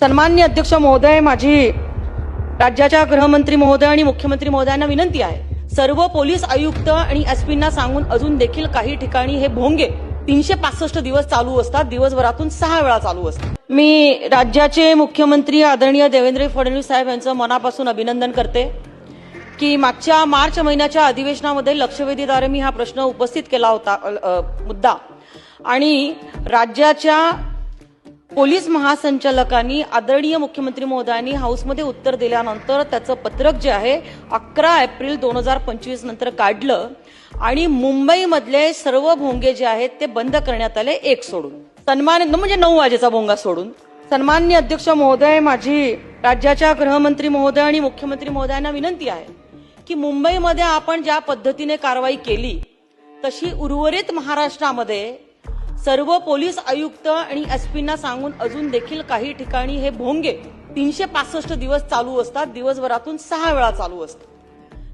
सन्मान्य अध्यक्ष महोदय माझी राज्याच्या गृहमंत्री महोदय आणि मुख्यमंत्री महोदयांना विनंती आहे. सर्व पोलीस आयुक्त आणि एसपींना सांगून अजून देखील काही ठिकाणी हे भोंगे तीनशे पासष्ट दिवस चालू असतात. दिवसभरातून सहा वेळा चालू असतात. मी राज्याचे मुख्यमंत्री आदरणीय देवेंद्र फडणवीस साहेब यांचं मनापासून अभिनंदन करते की मागच्या मार्च महिन्याच्या अधिवेशनामध्ये लक्षवेधीद्वारे मी हा प्रश्न उपस्थित केला होता मुद्दा. आणि राज्याच्या पोलीस महासंचालकांनी आदरणीय मुख्यमंत्री महोदयांनी हाऊसमध्ये उत्तर दिल्यानंतर त्याचं पत्रक जे आहे अकरा एप्रिल दोन हजार पंचवीस नंतर काढलं आणि मुंबईमधले सर्व भोंगे जे आहेत ते बंद करण्यात आले एक सोडून. सन्मान म्हणजे नऊ वाजेचा भोंगा सोडून. सन्मान्य अध्यक्ष महोदय माझी राज्याच्या गृहमंत्री महोदय आणि मुख्यमंत्री महोदयांना विनंती आहे की मुंबईमध्ये आपण ज्या पद्धतीने कारवाई केली तशी उर्वरित महाराष्ट्रामध्ये सर्व पोलीस आयुक्त आणि एसपींना सांगून अजून देखील काही ठिकाणी हे भोंगे तीनशे पासष्ट दिवस चालू असतात. दिवसभरातून सहा वेळा चालू असतात.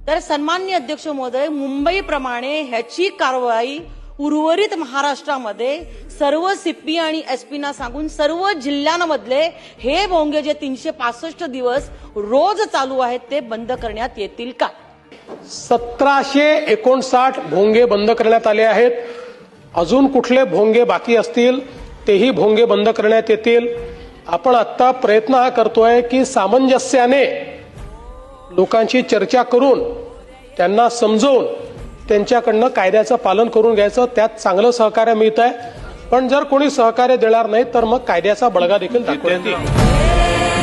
तर सन्मान्य अध्यक्ष महोदय मुंबईप्रमाणे ह्याची कारवाई उर्वरित महाराष्ट्रामध्ये सर्व सीपी आणि एसपीना सांगून सर्व जिल्ह्यांमधले हे भोंगे जे तीनशे पासष्ट दिवस रोज चालू आहेत ते बंद करण्यात येतील का? सतराशे एकोणसाठ भोंगे बंद करण्यात आले आहेत. अजून कुठले भोंगे बाकी असतील तेही भोंगे बंद करण्यात येतील. आपण आत्ता प्रयत्न हा करतोय की सामंजस्याने लोकांची चर्चा करून त्यांना समजवून त्यांच्याकडनं कायद्याचं पालन करून घ्यायचं त्यात चांगलं सहकार्य मिळत आहे पण जर कोणी सहकार्य देणार नाही तर मग कायद्याचा बळगा देखील दाखवण्यात येईल